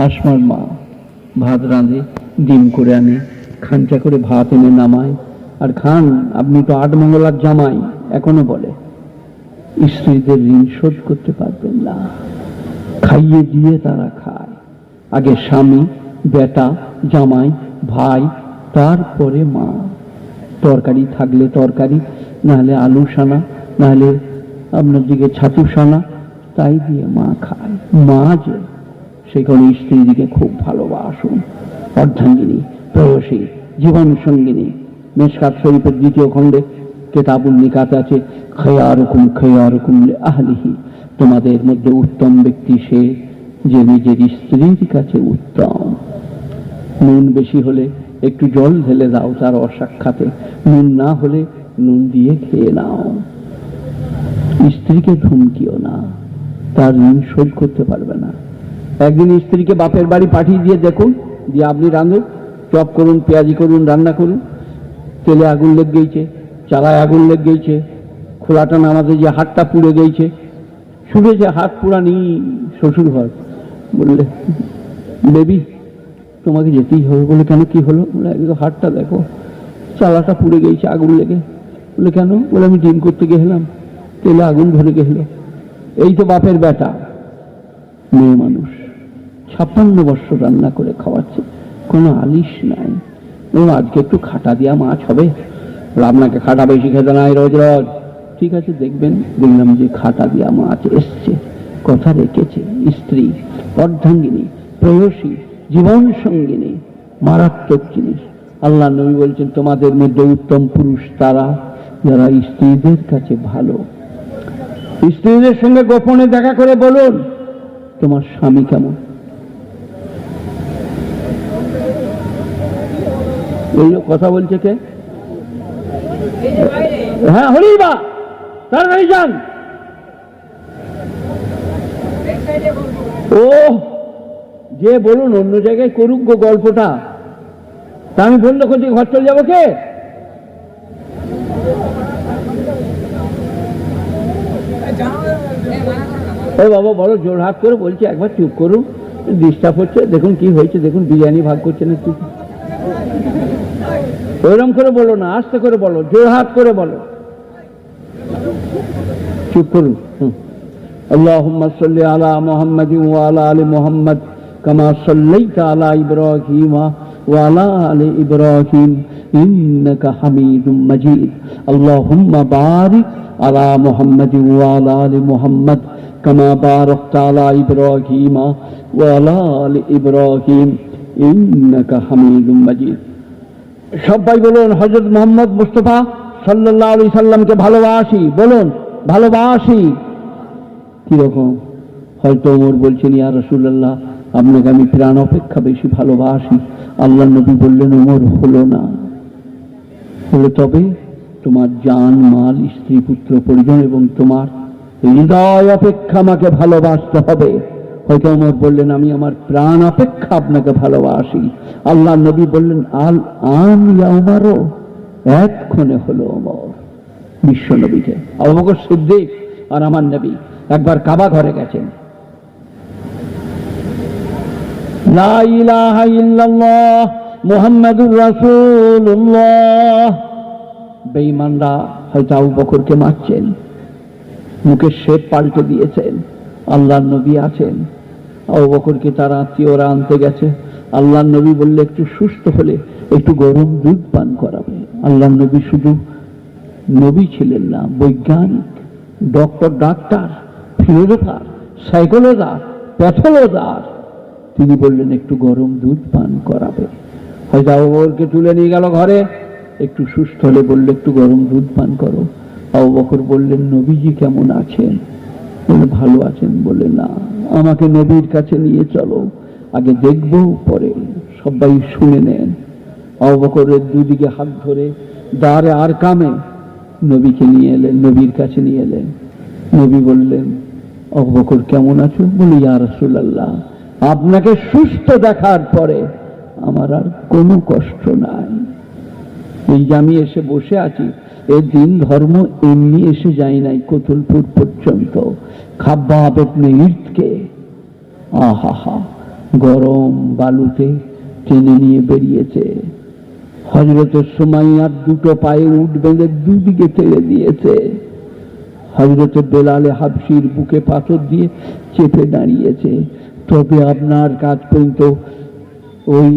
আসমার মা ভাত রাঁধে, ডিম করে আনে খাঞ্চা করে ভাত এনে নামায়। আর খান, আপনি তো আট মঙ্গলার জামাই, এখনও বলে। স্ত্রীদের ঋণ শোধ করতে পারবেন না। খাইয়ে দিয়ে তারা খায়। আগে স্বামী, বেটা, জামাই, ভাই, তারপরে মা। তরকারি থাকলে তরকারি, নাহলে আলু সানা, নাহলে আপনার দিকে ছাতু সানা, তাই দিয়ে মা খায়। মা যে সেখানে স্ত্রীদিকে খুব ভালোবাসুন। অর্ধাঙ্গিনী প্রেয়সী জীবন সঙ্গিনী মেশকাত শরীফের দ্বিতীয় খণ্ডে কেতাবুল নিকাত আছে, খয়ারকুম খয়ারকুম আহলিহি তোমাদের মধ্যে উত্তম ব্যক্তি সে যে নিজের স্ত্রীর কাছে উত্তম। নুন বেশি হলে একটু জল ঢেলে দাও তার অসাক্ষাতে। নুন না হলে নুন দিয়ে খেয়ে নাও। স্ত্রীকে ধমকিও না, তার ঋণ শোধ করতে পারবে না। একদিন স্ত্রীকে বাপের বাড়ি পাঠিয়ে দিয়ে দেখুন যে আপনি রাঁধুন, চপ করুন, পেঁয়াজি করুন, রান্না করুন। তেলে আগুন লেগ গেছে, চালায় আগুন লেগ গেছে, খোলাটা নামাতে যে হাতটা পুড়ে গেছে। শুনেছে হাত পুরানি শ্বশুর ঘর বললে, বেবি, তোমাকে যেতেই হবে। বলে কেন, কি হলো? বলে একদম হাতটা দেখো, চালাটা পুড়ে গেছে, আগুন লেগে। বলে কেন? বলে, আমি ডিম করতে গেলাম, তেলে আগুন ধরে গেল। এই তো বাপের বেটা, মেয়ে মানুষ। ছাপ্পান্ন বছর রান্না করে খাওয়াচ্ছে। কোনো আলিশ নাই। ও আজকে একটু খাটা দিয়া মাছ হবে। আপনাকে খাটা বেশি খেতে নাই রোজ রোজ। ঠিক আছে, দেখবেন বললাম যে খাটা দিয়া মাছ এসছে। কথা রেখেছে স্ত্রী, অর্ধাঙ্গিনী প্রেয়সী জীবন সঙ্গিনী, মারাত্মক জিনিস। আল্লাহ নবী বলছেন, তোমাদের মধ্যে উত্তম পুরুষ তারা? যারা স্ত্রীদের কাছে ভালো। স্ত্রীদের সঙ্গে গোপনে দেখা করে বলুন, তোমার স্বামী কেমন? যে কথা বলছে কে? হ্যাঁ হরিবা তাড়াতাড়ি যান। ও, যে বলুন, অন্য জায়গায় করুক গো গল্পটা। তা আমি বন্ধ করছি ঘর চলে যাব কে? ও বাবা, বড় জোরহাট করে বলছি, একবার চুপ করুন, ডিস্টার্ব হচ্ছে, দেখুন কি হয়েছে, দেখুন বিরিয়ানি ভাগ করছে না কি ওইরকম করে বলো না আস্তে করে বলো জোরহাট করে বলো চুপ করুন হুম। اللهم صل على محمد وعلى ال محمد كما صليت على ابراهيم وعلى ال ابراهيم انك حميد مجيد اللهم بارك على محمد وعلى ال محمد كما باركت على ابراهيم وعلى ال ابراهيم انك حميد مجيد সবাই বলুন হজরত মোহাম্মদ মুস্তফা সাল্লাহ আলি সাল্লামকে ভালোবাসি, বলুন, ভালোবাসি। কীরকম? হয়তো ওমর বলছেন, ইয়া রসুল্লাহ আপনাকে আমি প্রাণ অপেক্ষা বেশি ভালোবাসি। আল্লাহ নবী বললেন, ওমর, হলো না। হলো তবে তোমার জান, মাল, স্ত্রী, পুত্র, পরিজন এবং তোমার হৃদয় অপেক্ষা আমাকে ভালোবাসতে হবে। হয়তো ওমর বললেন, আমি আমার প্রাণ অপেক্ষা আপনাকে ভালোবাসি। আল্লাহ নবী বললেন, আল আন ইয়া উমারও এক্ষণে হলো ওমর, বিশ্ব নবীকে। অবকর সিদ্দিক আর আমার নবী একবার কাবা ঘরে গেছেন। লা ইলাহা ইল্লাল্লাহ মুহাম্মাদুর রাসূলুল্লাহ। হয়তো আবু বকরকে মারছেন, মুখে শেপ পাল্টে দিয়েছেন, আল্লাহর নবী আছেন। আবু বকরকে তার আত্মীয়রা আনতে গেছে। আল্লাহ নবী বললে, একটু সুস্থ হলে একটু গরম দুধ পান করাবে। আল্লাহর নবী শুধু নবী ছিলেন না, বৈজ্ঞানিক, doctor, doctor philosopher psychologer pathologer তিনি বললেন, একটু গরম দুধ পান করাবে। হয়তো আবু বকরকে তুলে নিয়ে গেল ঘরে। একটু সুস্থ হলে বললে, একটু গরম দুধ পান করো। আবু বকর বললেন, নবীজি কেমন আছেন? বলে ভালো আছেন বলে না। আমাকে নবীর কাছে নিয়ে চলো। আগে দেখব, পরে সবাই শুনে নেন। অবকরের দুদিকে হাত ধরে দ্বারে আর কামে নবীকে নিয়ে এলেন, নবীর কাছে নিয়ে এলেন। নবী বললেন, আবু বকর, কেমন আছো? বলি, ইয়া রাসূলুল্লাহ, আপনাকে সুস্থ দেখার পরে আমার আর কোনো কষ্ট নাই। এই যে আমি এসে বসে আছি এর দিন ধর্ম এমনি এসে যায় নাই কতুলপুর পর্যন্ত খাব্বা আপনি ঈদকে আহা গরম বালুতে টেনে নিয়ে বেরিয়েছে হজরতের সুমাইয়ার দুটো পায়ে উঠ বেঁধে দুদিকে ছেড়ে দিয়েছে হজরতের বেলালে হাফসির বুকে পাথর দিয়ে চেপে দাঁড়িয়েছে তবে আপনার কাজ পর্যন্ত ওই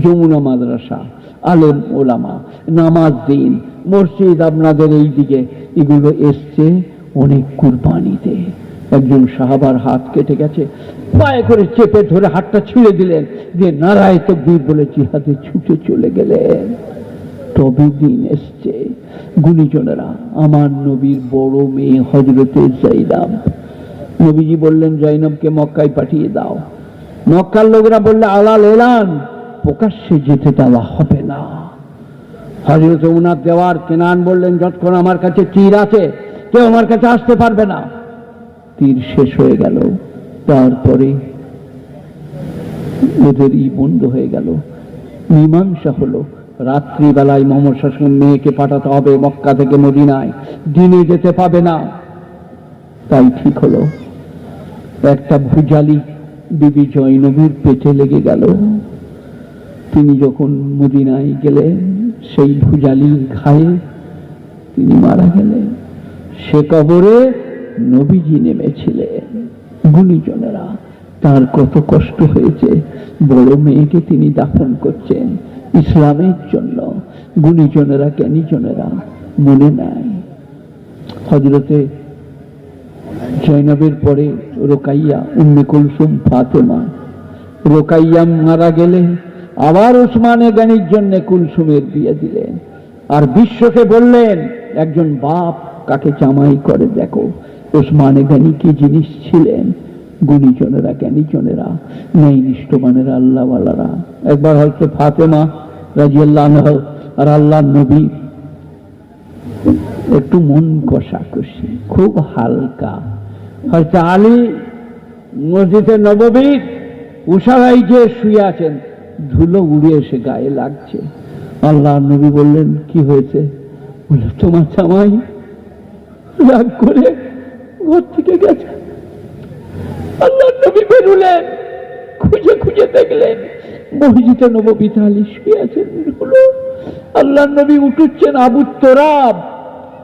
যমুনা মাদ্রাসা আলেম ওলামা, নামাজ দিন, মসজিদ আপনাদের এই দিকে এগুলো এসছে অনেক কুরবানিতে। একজন সাহাবার হাত কেটে গেছে, পায়ে করে চেপে ধরে হাতটা ছিঁড়ে দিলেন, যে নারায় তকবীর বলে জিহাদে ছুটে চলে গেলেন। তবে দিন এসছে। গুণীজনেরা, আমার নবীর বড় মেয়ে হজরতে জাইনাব। নবীজি বললেন জৈনবকে মক্কায় পাঠিয়ে দাও। মক্কার লোকরা বললে, আলাল এলান। প্রকাশ্যে যেতে দেওয়া হবে না। হজরত উনার দেওয়ার কেনান বললেন, যতক্ষণ আমার কাছে তীর আছে, কেউ আমার কাছে আসতে পারবে না। তীর শেষ হয়ে গেল। তারপরে ওদের ই বন্ধ হয়ে গেল। মীমাংসা হলো। রাত্রিবেলায় মোহাম্মদ শাসন মেয়েকে পাঠাতে হবে মক্কা থেকে মদিনায়। দিনে যেতে পাবে না। তাই ঠিক হলো। একটা ভুজালি বিবি জয়নবীর পেটে লেগে গেল। তিনি যখন মদিনায় গেলেন, সেই ভুজালির ঘায়ে তিনি মারা গেলেন। সে কবরে নবীজি নেমেছিলেন। গুণীজনেরা তার কত কষ্ট হয়েছে। বড় মেয়েকে তিনি দাফন করছেন ইসলামের জন্য। গুণীজনেরা, জ্ঞানীজনেরা মনে নাই হজরতে জৈনবের পরে রোকাইয়া, উম্মে কুলসুম, ফাতেমা। রোকাইয়া মারা গেলে আবার ওসমানে গানির জন্য কুলসুমের বিয়ে দিলেন। আর বিশ্বকে বললেন, একজন বাপ কাকে জামাই করে? দেখো ওসমানে গানি কি জিনিস ছিলেন? গুণীজনেরা, জ্ঞানীজনেরা নেই নিষ্ঠমানেরা আল্লাহওয়ালারা। একবার হয়তো ফাতেমা রাজিয়াল্লাহ আর আল্লাহ নবী একটু মন কষাকষি, খুব হালকা। হয়তো আলী মসজিদে নববীর উষারাই যে শুয়ে আছেন ধুলো উড়ে এসে গায়ে লাগছে। আল্লাহ নবী বললেন, কি হয়েছে? বলে তোমার জামাই রাগ করে ঘর থেকে গেছে। আল্লাহ নবী বেরুলেন, খুঁজে খুঁজে দেখলেন শুয়ে আছেন আল্লাহ নবী উঠুচ্ছেন তোরাব,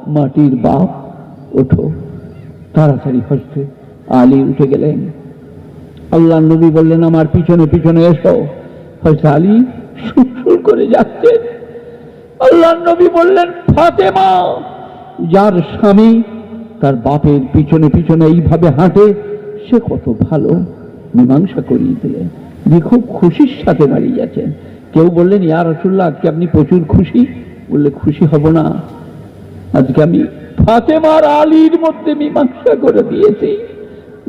মাটির বাপ, ওঠো। তাড়াতাড়ি হস্তে আলী উঠে গেলেন। আল্লাহ নবী বললেন, আমার পিছনে পিছনে এসো। হয়তো সুর করে যাচ্ছে। আল্লাহ নবী বললেন, ফাতেমা, যার স্বামী তার বাপের পিছনে পিছনে এইভাবে হাঁটে, সে কত ভালো মীমাংসা করিয়ে দিলেন তিনি খুব খুশির সাথে দাঁড়িয়ে যাচ্ছেন কেউ বললেন, ইয়া রসুল্লাহ আজকে আপনি প্রচুর খুশি? বললে, খুশি হব না। আজকে আমি ফাতেমার আলীর মধ্যে মীমাংসা করে দিয়েছি।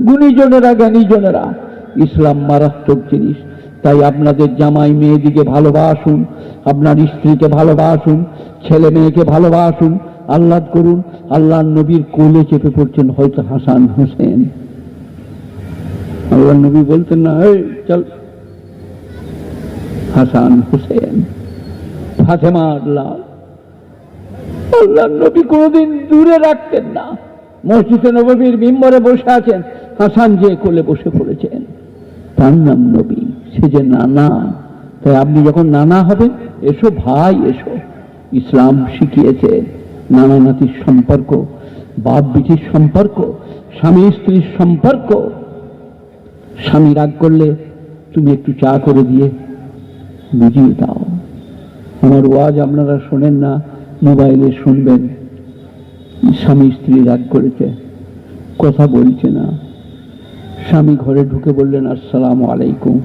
গুণীজনেরা, জ্ঞানীজনেরা, ইসলাম মারাত্মক জিনিস। তাই আপনাদের জামাই মেয়েদিকে ভালোবাসুন, আপনার স্ত্রীকে ভালোবাসুন, ছেলে মেয়েকে ভালোবাসুন, আহ্লাদ করুন আল্লাহ নবীর কোলে চেপে পড়ছেন হয়তো হাসান হোসেন। আল্লাহ নবী বলতেন না চল। হাসান হোসেন ফাতেমা আল্লাহ আল্লাহ নবী কোনোদিন দূরে রাখতেন না। মসজিদে নবীর মিম্বরে বসে আছেন, হাসান যে কোলে বসে পড়েছেন। তার নাম নবী। সে যে নানা তাই আপনি যখন নানা হবেন, এসো ভাই, এসো। ইসলাম শিখিয়েছে নানা নাতির সম্পর্ক বাপ বিটির সম্পর্ক, স্বামী স্ত্রীর সম্পর্ক। স্বামী রাগ করলে তুমি একটু চা করে দিয়ে বুঝিয়ে দাও। আমার ওয়াজ আপনারা শোনেন না, মোবাইলে শুনবেন। স্বামী স্ত্রী রাগ করেছে, কথা বলছে না। স্বামী ঘরে ঢুকে বললেন, আসসালাম আলাইকুম।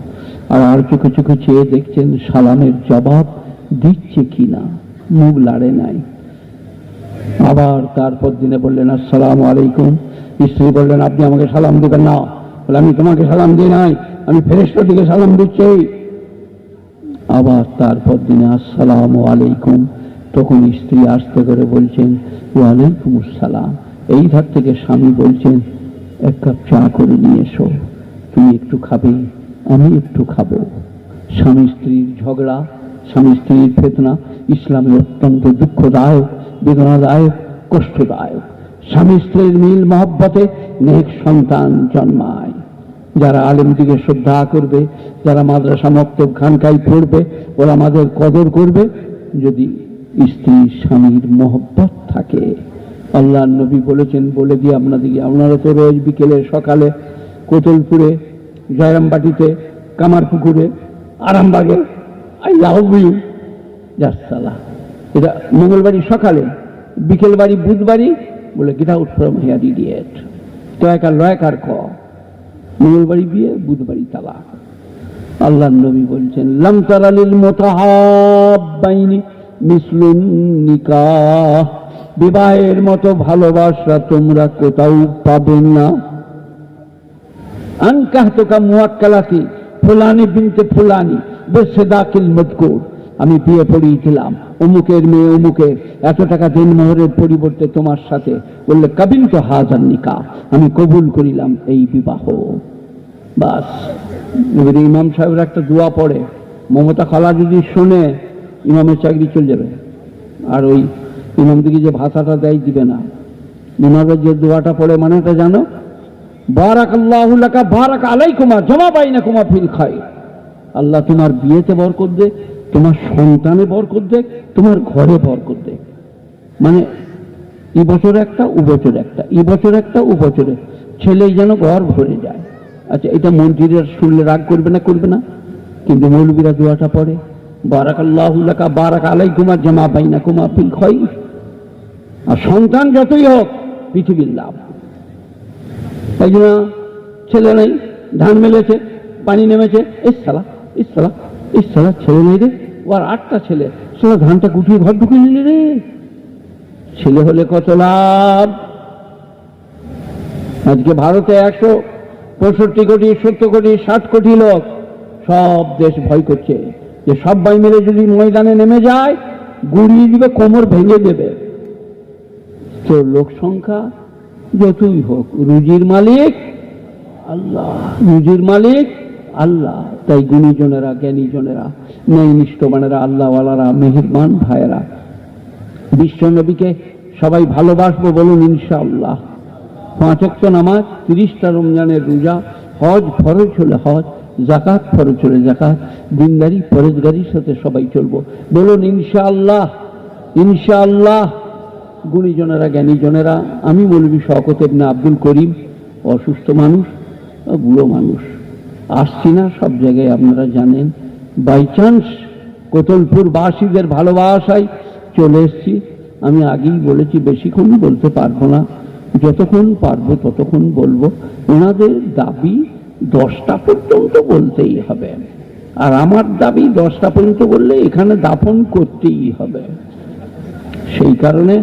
আর আর চোখে চোখে চেয়ে দেখছেন সালামের জবাব দিচ্ছে কি না মুখ লাড়ে নাই। আবার তারপর দিনে বললেন, আসসালাম আলাইকুম। স্ত্রী বললেন, আপনি আমাকে সালাম দেবেন না। বলে, আমি তোমাকে সালাম দিই নাই, আমি ফেরেস্তার দিকে সালাম দিচ্ছি। আবার তারপর দিনে, আসসালাম আলাইকুম। তখন স্ত্রী আসতে করে বলছেন, ওয়ালাইকুম আসসালাম। এই ধার থেকে স্বামী বলছেন, এক কাপ চা করে নিয়ে এসো, তুমি একটু খাবে। আমি একটু খাব। স্বামী স্ত্রীর ঝগড়া, স্বামী স্ত্রীর ফেতনা, ইসলামে অত্যন্ত দুঃখদায়ক, বেদনাদায়ক, কষ্টদায়ক। স্বামী স্ত্রীর মিল মহব্বতে নেক সন্তান জন্মায়। যারা আলেমদিকে শ্রদ্ধা করবে, যারা মাদ্রাসা মক্তব খানকাই পড়বে, ওরা আমাদের কদর করবে। যদি স্ত্রী স্বামীর মহব্বত থাকে আল্লাহ নবী বলেছেন, বলে দিয়ে আপনাদেরকে, আপনারা তো রোজ বিকেলে সকালে কোতলপুরে জয়রামবাটিতে, কামারপুকুরে, আরামবাগে লাভ ইউ এটা মঙ্গলবারই সকালে বিকেলবাড়ি বুধবারই বলে get out from here idiot. তয়কার লয়কার ক? মঙ্গলবাড়ি বিয়ে, বুধবারই তালা আল্লাহ নবী বলছেন, লাম তারালিল মোতাহাব্বাইনি মিসলুন বিবাহের মতো ভালোবাসা তোমরা কোথাও পাবে না। আনকাহ তোকা মুয়াক্কালাতি, ফুলানি বিনতে ফুলানি বেশে দাখিল মজকুর আমি বিয়ে পড়িয়েছিলাম। অমুকের মেয়ে অমুকের। এত টাকা দিন মোহরের পরিবর্তে তোমার সাথে। বললে, কাবিল তো হাজার নিকা আমি কবুল করিলাম এই বিবাহ। বাস। এবারে ইমাম সাহেবের একটা দোয়া পড়ে। মমতা খালা যদি শোনে, ইমামের চাকরি চলে যাবে। আর ওই ইমাম দিকে যে ভাষাটা দেয় দিবে না। ইমামের যে দোয়াটা পড়ে মানেটা জানো? বারাক আল্লাহ লাকা, বারাক আলাইকুমা, জমা বাইনা কুমা ফিল খাই আল্লাহ তোমার বিয়েতে বরকত দে, তোমার সন্তানে বরকত দে, তোমার ঘরে বরকত দে। মানে এই বছর একটা, ও বছর একটা, এই বছর একটা, ও বছরে ছেলেই যেন ঘর ভরে যায়। আচ্ছা এটা মন্ত্রীরা শুনলে রাগ করবে না করবে না? কিন্তু মৌলবীরা দোয়াটা পড়ে বারাক আল্লাহ লাকা, বারাক আলাইকুমা, জমা বাইনা কুমা ফিল খাই আর সন্তান যতই হোক, পৃথিবীর লাভ। তাই জন্য ছেলে নেই, ধান মেলেছে, পানি নেমেছে। ইসালা ইসালা ইসালা ছেলে নেই রে। ও আর আটটা ছেলে। সালা ধানটা গুটিয়ে ঘর ঢুকে নিলে রে। ছেলে হলে কত লাভ? আজকে ভারতে একশো পঁয়ষট্টি কোটি, সত্তর কোটি, ষাট কোটি লোক সব দেশ ভয় করছে। যে সবাই মিলে যদি ময়দানে নেমে যায়, গুড়িয়ে দিবে, কোমর ভেঙে দেবে। তো লোক সংখ্যা যতই হোক, রুজির মালিক আল্লাহ, রুজির মালিক আল্লাহ। তাই গুণীজনেরা, জ্ঞানীজনেরা নেই নিষ্ঠবানেরা আল্লাহওয়ালারা, মেহেরবান ভাইয়েরা বিশ্ব নবীকে সবাই ভালোবাসবো বলুন ইনশাআল্লাহ। পাঁচ অক্ট নামাজ, তিরিশটা রমজানের রোজা, হজ ফরজ হলে হজ জাকাত ফরজ হলে জাকাত দিনদারি ফরজগারির সাথে সবাই চলবো। বলুন ইনশাআল্লাহ ইনশাআল্লাহ। গুণীজনেরা, জ্ঞানীজনেরা, আমি বলবি শকত না আব্দুল করিম, অসুস্থ মানুষ, বুড়ো মানুষ। আসছি না, সব জায়গায় আপনারা জানেন। বাই চান্স কোতলপুর বাসীদের ভালোবাসায় চলে এসছি। আমি আগেই বলেছি, বেশিক্ষণ বলতে পারব না। যতক্ষণ পারব, ততক্ষণ বলব। ওনাদের দাবি দশটা পর্যন্ত বলতেই হবে। আর আমার দাবি দশটা পর্যন্ত বললে এখানে দাফন করতেই হবে। সেই কারণে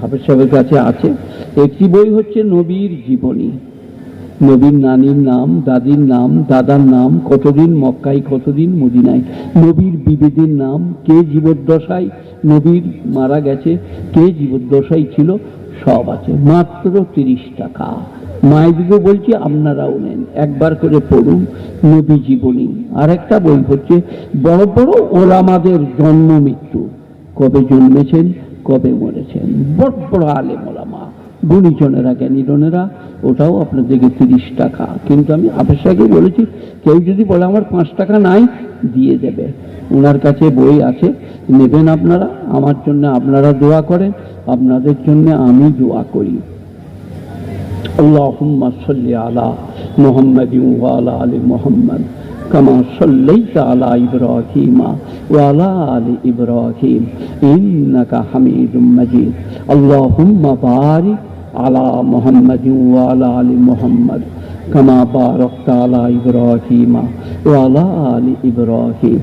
হাফেজ সাহেবের কাছে আছে। একটি বই হচ্ছে নবীর জীবনী। নবীর নানির নাম, দাদির নাম, দাদার নাম, কতদিন মক্কায়, কতদিন মদিনায়? নবীর বিবিদের নাম, কে জীবদ্দশায় নবীর মারা গেছে, কে জীবদ্দশায় ছিল, সব আছে। মাত্র তিরিশ টাকা। মায়েদিকে বলছি, আপনারাও নেন, একবার করে পড়ুন নবী জীবনী। আর একটা বই হচ্ছে, বড় বড় ওলামাদের জন্ম মৃত্যু। কবে জন্মেছেন? কবে মরেছেন? বট বড় আলে মোলামা গুণীজনেরা, জ্ঞানীজনেরা, ওটাও আপনাদেরকে তিরিশ টাকা। কিন্তু আমি আগে বলেছি, কেউ যদি বলে আমার পাঁচ টাকা নাই, দিয়ে দেবে। ওনার কাছে বই আছে, নেবেন আপনারা, আমার জন্য আপনারা দোয়া করেন, আপনাদের জন্য আমি দোয়া করি। আল্লাহ আলা মোহাম্মদ ইউলা আলী মোহাম্মদ। كما صليت على ابراهيم وعلى ال ابراهيم انك حميد مجيد اللهم بارك على محمد وعلى ال محمد كما باركت على ابراهيم وعلى ال ابراهيم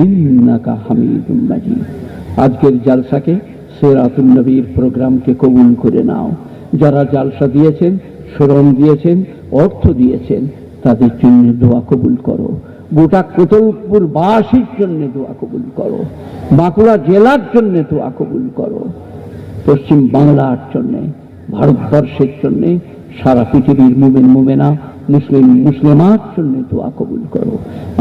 انك حميد مجيد আজকের জালসাকে সেরাতুল নবীর প্রোগ্রামকে কবুল করে নাও যারা জালসা দিয়েছেন শ্রম দিয়েছেন অর্থ দিয়েছেন তাদের জন্য দোয়া কবুল করো। গোটা কোতলপুর বাসীর জন্য দোয়া কবুল করো। বাঁকুড়া জেলার জন্য দোয়া কবুল করো। পশ্চিম বাংলার জন্যে, ভারতবর্ষের জন্যে, সারা পৃথিবীর মুমেন, মুমেনা, মুসলিম, মুসলিমার জন্য দোয়া কবুল করো।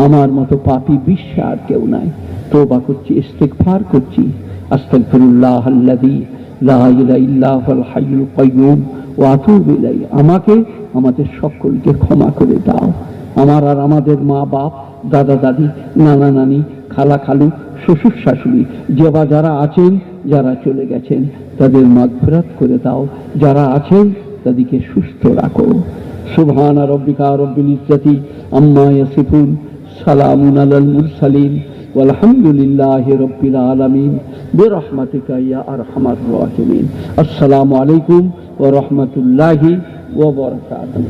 আমার মতো পাপী বিশ্বে আর কেউ নাই। তোবা করছি, ইস্তেগফার করছি। আস্তাগফিরুল্লাহ আল্লাযী লা ইলাহা ইল্লা হুয়াল হাইয়ুল কাইয়্যুম। আমাকে, আমাদের সকলকে ক্ষমা করে দাও। আমার আর আমাদের মা বাপ, দাদা দাদি, নানা নানি, খালা খালু, শ্বশুর শাশুড়ি, যে বা যারা আছেন, যারা চলে গেছেন, তাদের মাগফিরাত করে দাও। যারা আছেন, তাদেরকে সুস্থ রাখো। সুবহান রব্বিকা রব্বিল ইজ্জাতি আম্মা ইয়াসিফুন, সালামুন আলাল মুরসালিন walhamdulillahi rabbil alamin birahmatika ya arhamar rahimin assalamu alaikum ورحمة الله وبركاته.